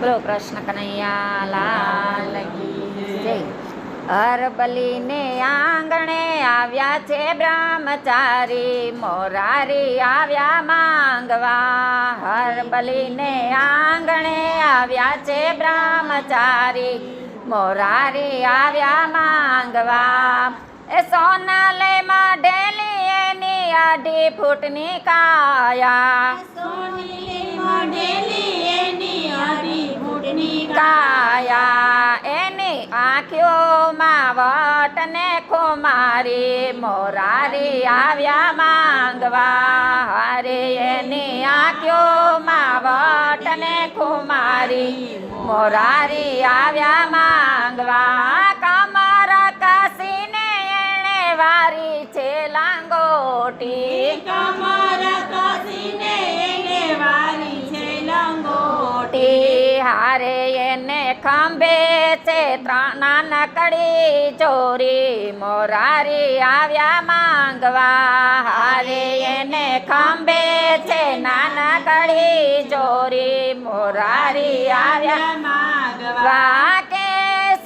બોલો, કૃષ્ણ કનૈયા લાલ જય. હરબલીને આંગણે આવ્યા છે બ્રહ્મચારી, મોરારી આવ્યા માંગવા. હરબલીને આંગણે આવ્યા છે બ્રહ્મચારી, મોરારી આવ્યા માંગવા. એ સોનાલયમાં ઢેલી એની આઢી ફૂટની કાયા. સોનીલી મોઢેલી કુમારી મોરારી આવ્યા માંગવા. હરે એની માવટ વટને કુમારી. મોરારી આવ્યા માંગવા. કમર કસીને એણે વારી છે લાંગોટી. કમર કસીને એને વારી છે લાંગોટી. હારે એને ખંભે છે નાનકડી ચોરી. મોરારી આવ્યા માંગવા. હારે એને ખંભે છે નાનકડી ચોરી. મોરારી આવ્યા માંગવા. વાકે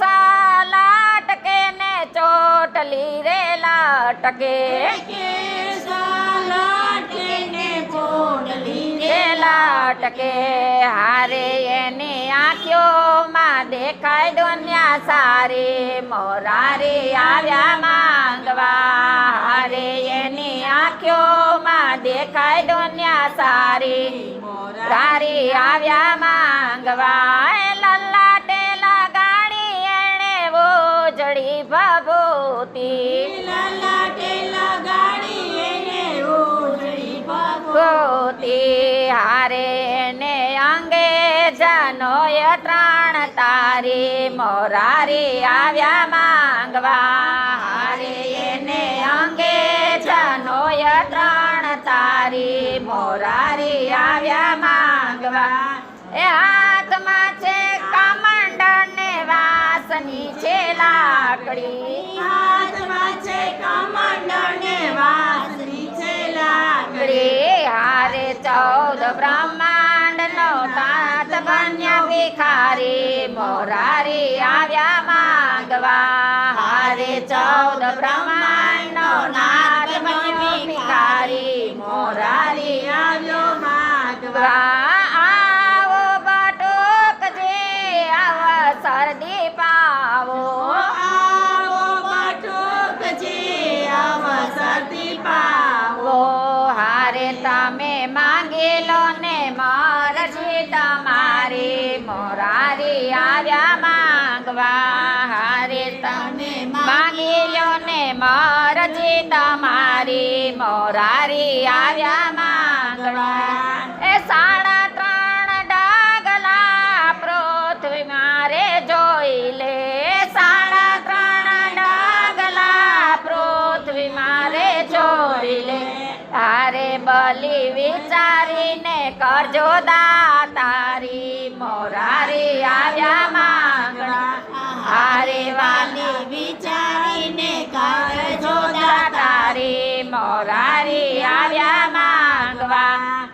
સાલાટ કે ને ચોટલી રે લાટકે. લાટકે હારે એની આંખોમાં દેખાય દુનિયા સારી. મોરારી આવ્યા માંગવા. હારે એની આંખોમાં દેખાય દુનિયા સારી. મોરારી આવ્યા માંગવા. હારે ને અંગે જનોય ત્રણ તારી મોરારી આવ્યા માંગવા. હારે એને અંગે જનોય ત્રણ તારી મોરારી આવ્યા માંગવા. એ હાથમાં છે કમંડળ ને વાસની છે લાકડી. હાથમાં છે કમંડળ ને વાસની. લાકડી હારે ચૌદ બ્રહ્માંડ નો તાત બન્યા ભિખારી મોરારી આવ્યા માંગવા હારે ચૌદ બ્રહ્માંડ નો નાથ બન્યો ભિખારી મોરારી આવ્યો માગવા તમારી મોરારી આવ્યા માંગવા. હારે તમે માગી લો ને મારજી તમારી મોરારી આવ્યા માંગવા. વિચારીને કરજો મોરારે આવ્યા માંગણા. હારે વિચારીને કરજો તારી મોરારી આવ્યા માંગવા.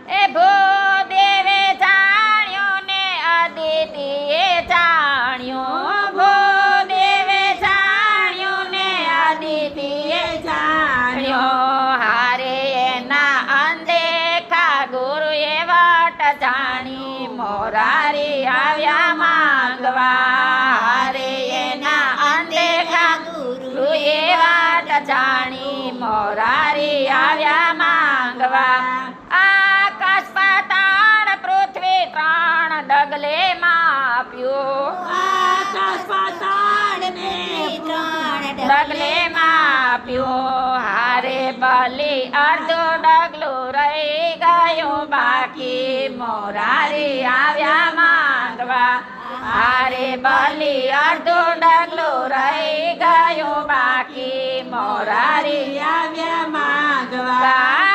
જાણી મોરારી આવ્યા માંગવા. રે એના અનદેખા ગુરુએ વાત જાણી. મોરારી આવ્યા માંગવા. આકાશ પાતાળ પૃથ્વી ત્રણ ડગલે આપ્યો આકાશ પાતાળ ત્રણમાં માપ્યું હારે બલી અર્ધો ડગલો રહી ગયો. બાકી મોરારી આવ્યા માંગવા. હારે બલી અર્ધો ડગલો રહી ગયો. બાકી મોરારી આવ્યા માગવા.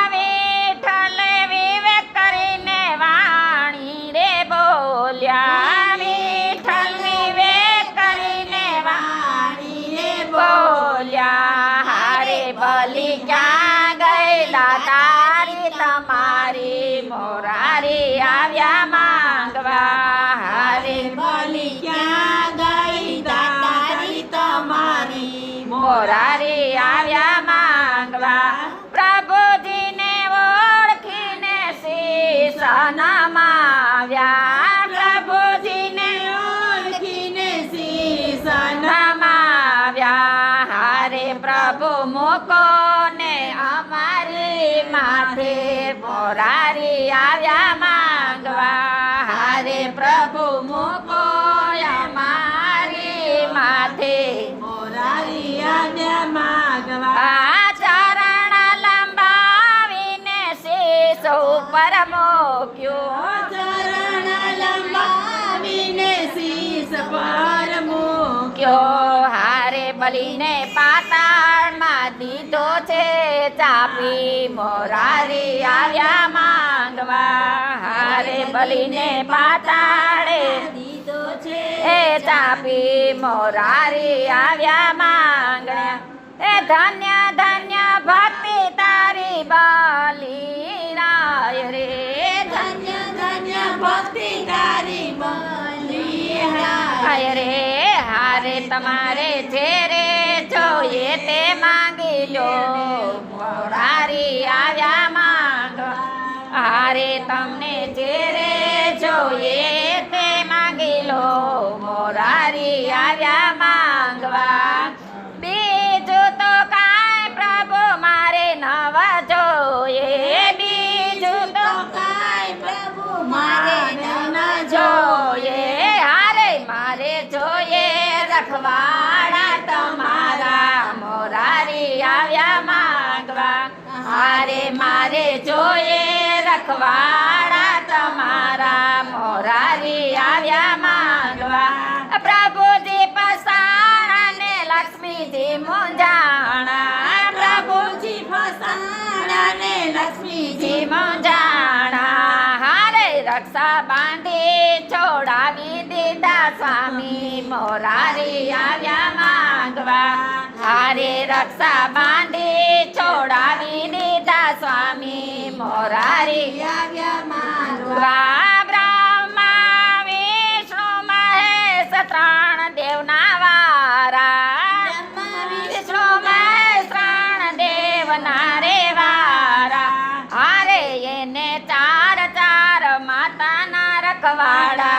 મોરારી આવ્યા માંગવા. હારે પ્રભુ મૂકો અમારી માથે. મોરારી આવ્યા માંગવા. ચરણ લંબાવીને શીશ ઉપર મૂક્યો. ચરણ લંબાવીને શીશ પર મૂક્યો. કયો હારે બલીને પાતાળમાં દીધો છે ચાપી મોરારી આવ્યા માંગવા હારે બલીને પાતાળે. દીધો છે એ ચાપી મોરારી આવ્યા માંગણ્યા એ ધન્ય ધન્ય ભક્તિ તારી બલી રાય રે. ધન્ય ધન્ય ભક્તિ તારી બલિહારી રાય રે હારે તમારે જે રે જોઈએ તે હારે તમને જે રે જોઈએ તે માંગી લો. મોરારી આવ્યા માંગવા. બીજું તો કાંઈ પ્રભુ મારે નવા જોઈએ. બીજું તો કાંઈ પ્રભુ મારે નવા જોઈએ. હારે મારે જોઈએ રખવાડા તમારા. મોરારી આવ્યા હારે મારે જોઈએ રખવાડા તમારા મોરારી આવ્યા માંગવા પ્રભુજી પસાણા ને લક્ષ્મીજી મુંજાણા. પ્રભુજી ફસાણા ને લક્ષ્મીજી મુંજાણા. હારે રક્ષા બાંધી છોડાવી દીધા સ્વામી. મોરારી આવ્યા માંગવા હારે રક્ષા બાંધી છોડાવી દીધા સ્વામી મોરારી આવ્યા મારવા. બ્રહ્મા વિષ્ણુ મહેશ ત્રણ દેવના વારા. વિષ્ણુ મહેશ ત્રણ દેવના રે વારા. હારે એને ચાર ચાર માતાના રખવાડા.